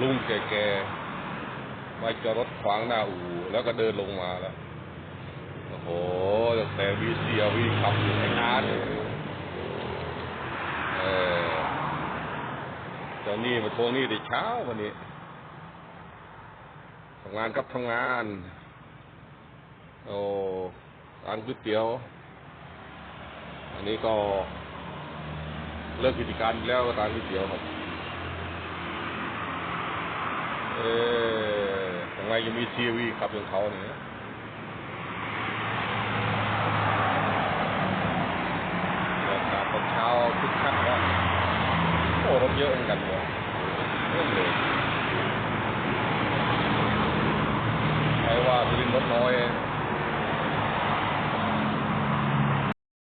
ลุงแก่ๆมาจอดรถขวางหน้าอู่แล้วก็เดินลงมาแล้วโอ้โหแต่วีเซียวีขับอยู่ในงานเออเจ้านี่มาทวงนี่ในเช้าวันนี้ทำงานกับทำงาน โอ้ร้านก๋วยเตี๋ยว อันนี้ก็เลิกกิจการแล้วร้านก๋วยเตี๋ยวครับ ออยังไงยังมีซีวีขับของเขาเนี่ยนะครับตอนเช้าคึกคักว่าโอ้รถเยอะเหมือนกันวะยเรื่องเลยใครว่าดินทรรถน้อย